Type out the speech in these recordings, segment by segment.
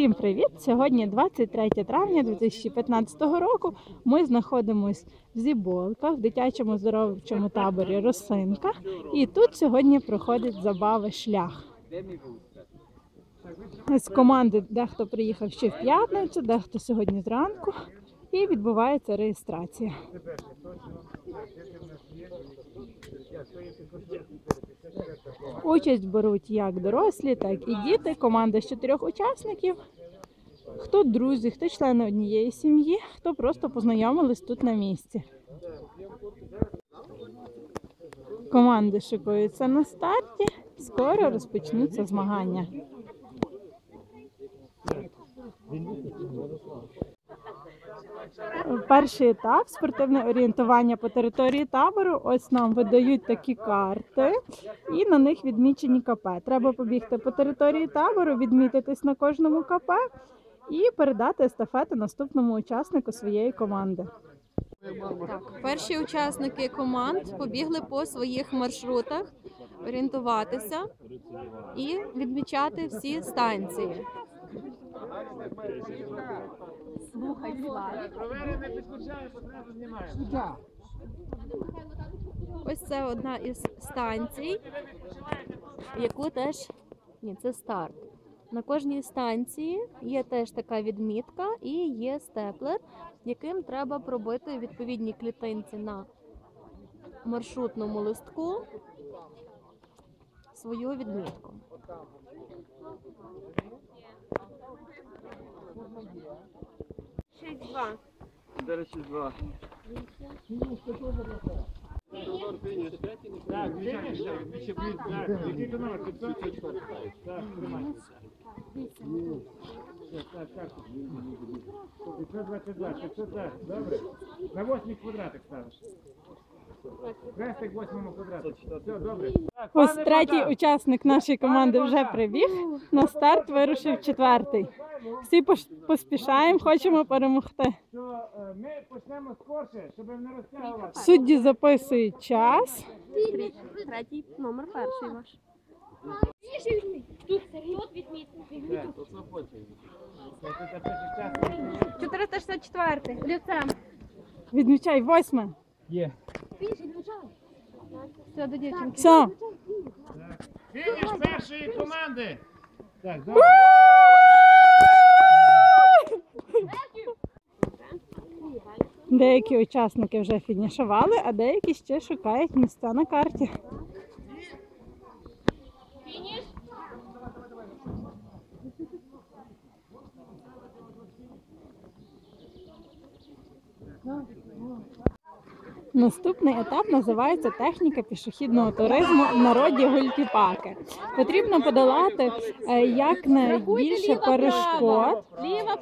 Всім привіт! Сьогодні 23 травня 2015 року. Ми знаходимось в Зіболках, в дитячому здоровчому таборі Росинка. І тут сьогодні проходить забава шлях. З команди дехто приїхав ще в п'ятницю, дехто сьогодні зранку. І відбувається реєстрація. Участь беруть як дорослі, так і діти. Команда з чотирьох учасників. Хто друзі, хто члени однієї сім'ї, хто просто познайомились тут на місці. Команди шикуються на старті. Скоро розпочнуться змагання. Перший етап спортивне орієнтування по території табору. Ось нам видають такі карти, і на них відмічені КП. Треба побігти по території табору, відмітитись на кожному КП і передати естафету наступному учаснику своєї команди. Так, перші учасники команд побігли по своїх маршрутах орієнтуватися і відмічати всі станції. Слухай, Славік. Ось це одна із станцій, яку теж ні, це старт. На кожній станції є теж така відмітка і є степлер, яким треба пробити відповідні клітинці на маршрутному листку свою відмітку. Зараз ще два. Так, фініш, так, більше блін, так, який то номер, 500? Так, тримай. Так, так, так. 522, 500, так, добре. На восьмий квадратик ставиш. Хрестик восьмому квадрату. Все, добре. Ось третій учасник нашої команди вже прибіг. На старт вирушив четвертий. Всі поспішаємо, хочемо перемогти. Ми почнемо скорше, щоб не розтягувати. Судді записують час. Третій номер перший ваш. Тут час. 464 лицем. Відмічай восьме. Є. Все до дівчинки. Все. Фініш першої команди. Так, добре. Деякі учасники вже фінішували, а деякі ще шукають місця на карті. Наступний етап називається техніка пішохідного туризму в народі гультіпаки. Потрібно подолати е, якнайбільше перешкод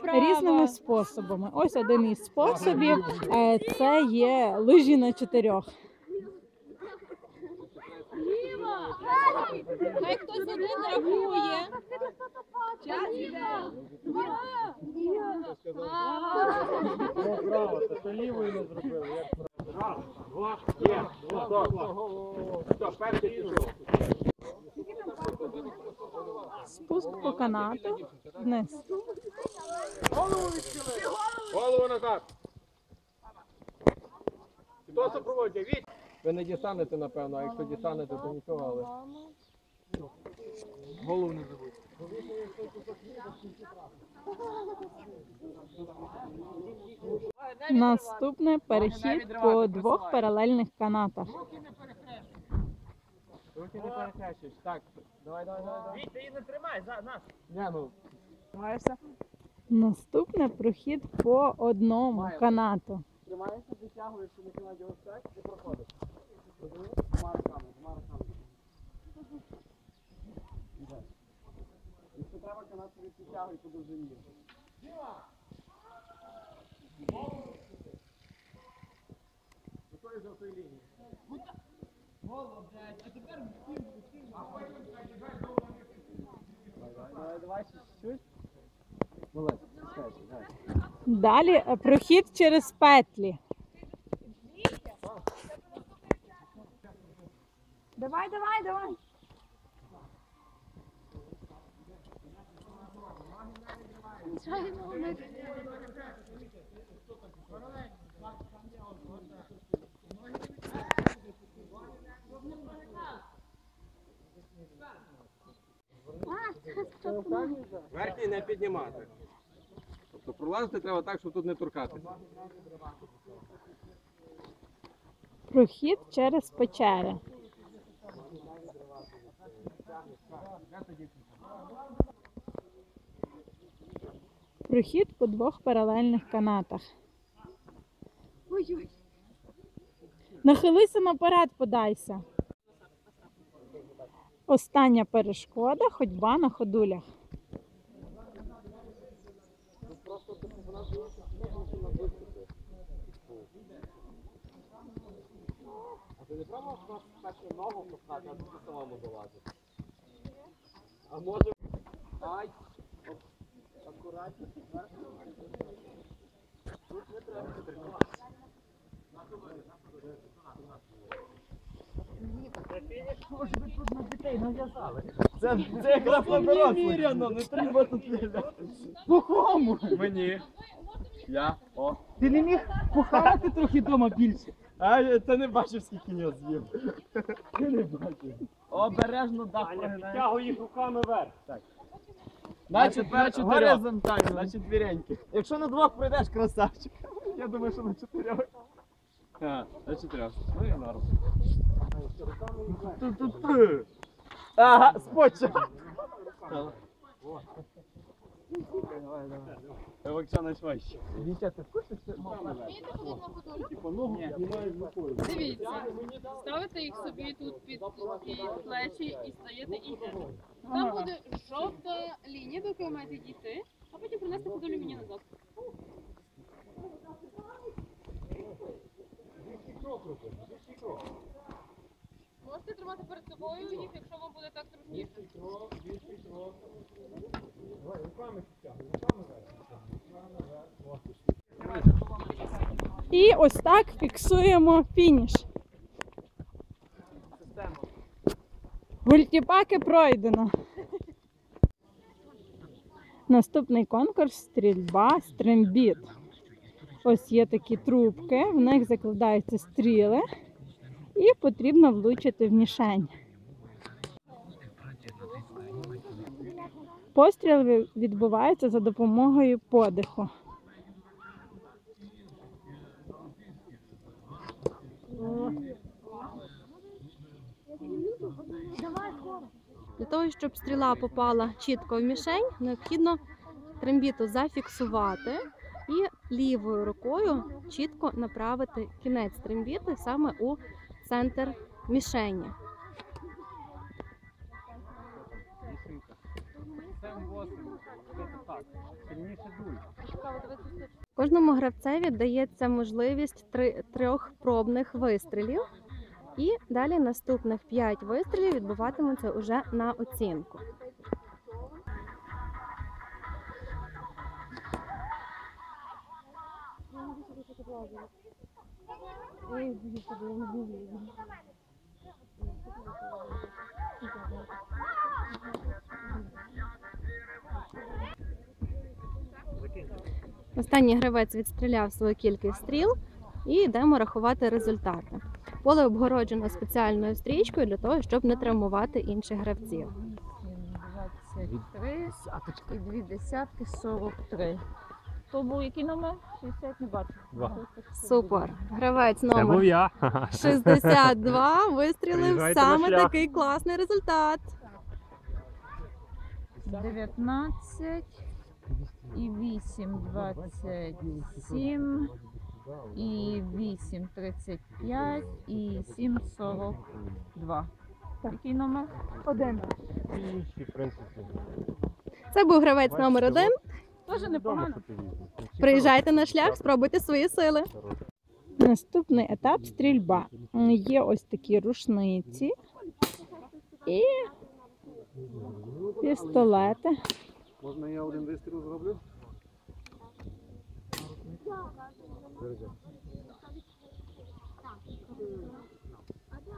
різними способами. Ось один із способів е, це є лижі на чотирьох. Хай хтось один рахує. Браво, це лівою не зробили. Раз, два, є. Стоп, стоп, перший пішов. Спуск по канату вниз. Голову назад. Хто супроводжує? Віть! Ви не дістанете, напевно, а якщо дістанете, то нічого, але... Голову не забудь. Наступне перехід по двох паралельних канатах. Руки не перехрещуєш. Так, давай, давай, давай. давай. Ти її не тримай, за нас. Ні, ну, Наступне прохід по одному канату. тримаєшся, витягуєш, щоб не його так, і проходиш. Розумієш? Двома руками, двома руками. Якщо треба, канат собі підтягуй по довжині. Якої жовтої лінії? Давай, давай. Молодець, давай. Далі е, прохід через петлі. Давай, давай, давай. залишаємо у. Верхній не піднімати. Тобто пролазити треба так, щоб тут не торкатися. Прохід через печери. Прохід по двох паралельних канатах. Нахилися наперед, подайся. Остання перешкода ходьба на ходулях. А ти не пробував першу ногу пускати, а тут самому долазити? А може... Ай! Акуратно. Тут не треба. Це, це якраз наоборот. Міряно, не треба тут лежати. По кому? Мені. Я. О. Ти не міг похавати трохи дома більше. А ти не бачив, скільки я з'їв. Ти не бачив. Обережно дах прогинає. Тягу їх руками вверх. Значить, на горизонтально. на четвереньки. Якщо на двох пройдеш, красавчик. Я думаю, що на чотирьох. А, на чотирьох. Ну і норм. Ту-ту-ту. Ага, давай, Давай, Оксана, швидше. Вітя, ти вкусиш? Типа ногу знімаєш рукою. Дивіться, ставите їх собі тут під, під плечі і стаєте і йдете. Там буде жовта лінія, до якої маєте дійти, а потім принести подолю мені назад. Можете тримати перед собою їх, якщо вам буде так зручніше. І ось так фіксуємо фініш. Гультіпаки пройдено. Наступний конкурс стрільба стримбіт. Ось є такі трубки, в них закладаються стріли, і потрібно влучити в мішень. Постріл відбувається за допомогою подиху. Для того, щоб стріла попала чітко в мішень, необхідно трембіту зафіксувати і лівою рукою чітко направити кінець трембіти саме у центр мішені. Кожному гравцеві дається можливість три, трьох пробних вистрілів. І далі наступних 5 вистрілів відбуватимуться уже на оцінку. Останній гравець відстріляв свою кількість стріл і йдемо рахувати результати. Поле обгороджено спеціальною стрічкою для того, щоб не травмувати інших гравців. 23 і дві десятки 43. То був який номер? 60 не бачу. Супер. Гравець Це був я. 62 вистрілив Приїжджайте на саме шлях. такий класний результат. 19 і 8 27 і 8 35 і 7 42. Який номер? Один. Це був гравець номер один. Дуже непогано. Приїжджайте на шлях, спробуйте свої сили. Наступний етап стрільба. Є ось такі рушниці і пістолети. Можна я один вистріл зроблю?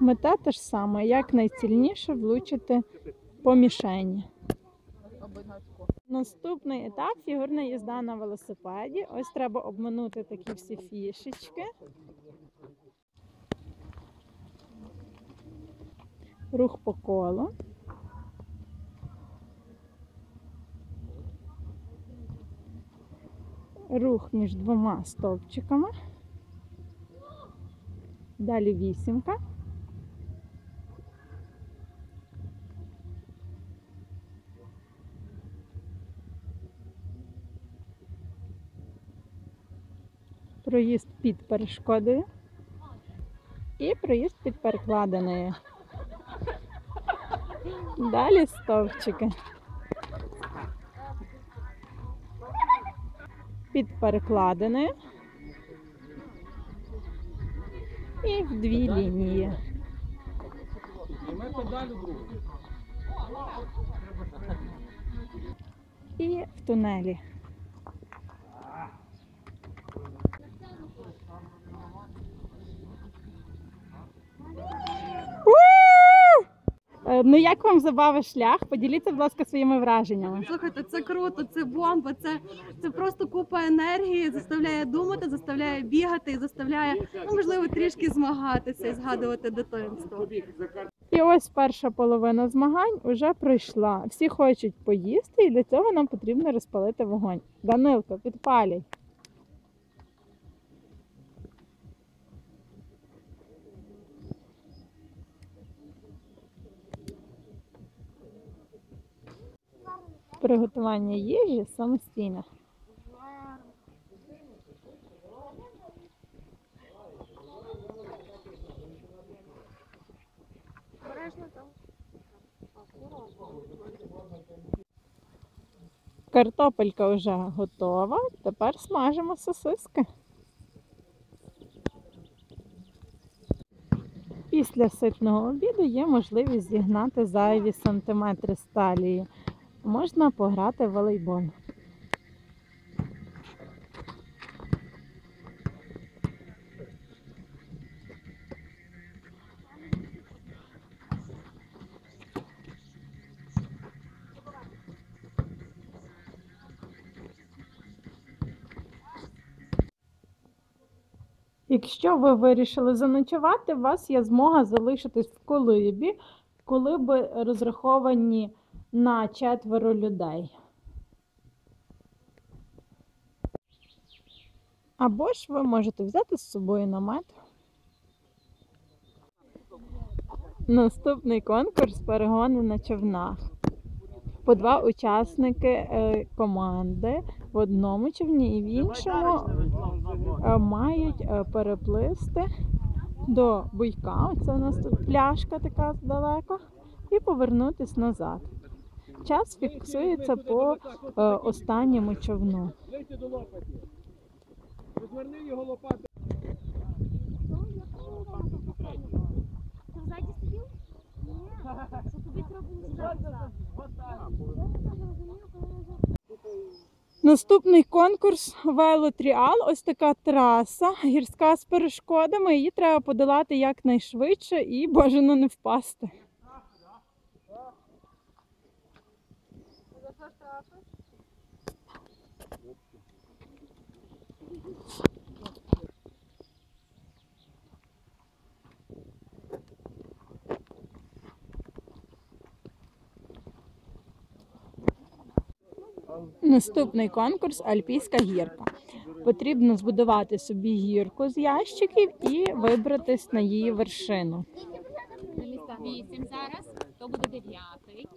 Мета та ж сама, як найсильніше влучити по мішені. Наступний етап фігурна їзда на велосипеді. Ось треба обминути такі всі фішечки. Рух по колу. Рух між двома стовпчиками. Далі вісімка. Проїзд під перешкодою. І проїзд під перекладиною. Далі стовпчики. Під перекладини І в дві лінії. І в тунелі. У! Е, Ну, як вам забава шлях? Поділіться, будь ласка, своїми враженнями. Слухайте, це круто, це бомба, це, це просто купа енергії, заставляє думати, заставляє бігати і заставляє, ну, можливо, трішки змагатися і згадувати дитинство. І ось перша половина змагань вже пройшла. Всі хочуть поїсти, і для цього нам потрібно розпалити вогонь. Данилко, підпалюй. Приготування їжі самостійне. Картопелька вже готова. Тепер смажимо сосиски. Після ситного обіду є можливість зігнати зайві сантиметри з талії. Можна пограти в волейбол. Якщо ви вирішили заночувати, у вас є змога залишитись в колибі, колиби розраховані на четверо людей. Або ж ви можете взяти з собою намет. Наступний конкурс перегони на човнах. По два учасники е, команди в одному човні і в іншому е, мають е, переплисти до буйка. Це у нас тут пляшка така далеко, і повернутись назад. Час фіксується по е, останньому човну. Розверни його лопати. Наступний конкурс велотріал. Ось така траса гірська з перешкодами. Її треба подолати якнайшвидше і бажано не впасти. Наступний конкурс Альпійська гірка. Потрібно збудувати собі гірку з ящиків і вибратись на її вершину. Вісім зараз, то буде дев'ятий.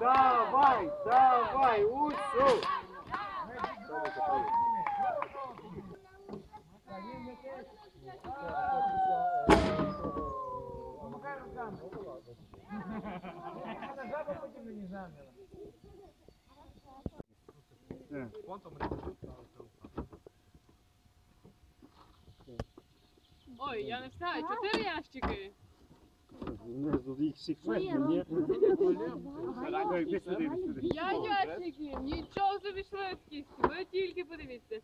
Давай, давай, усю. Ой, я не встаю, чотири ящики. Я ящики, нічого собі швидкість, ви тільки подивіться.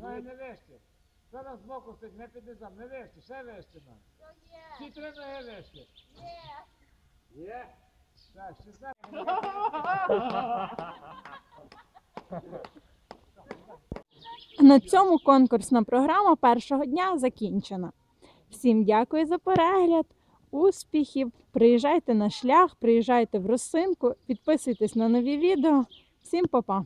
Ой, не вище. Зараз збоку стоїть, не піди не вище, ще вище нам. Всі три ноги вище. Є. Є? Так, 16. На цьому конкурсна програма першого дня закінчена. Всім дякую за перегляд, успіхів! Приїжджайте на шлях, приїжджайте в Росинку, підписуйтесь на нові відео. Всім па-па!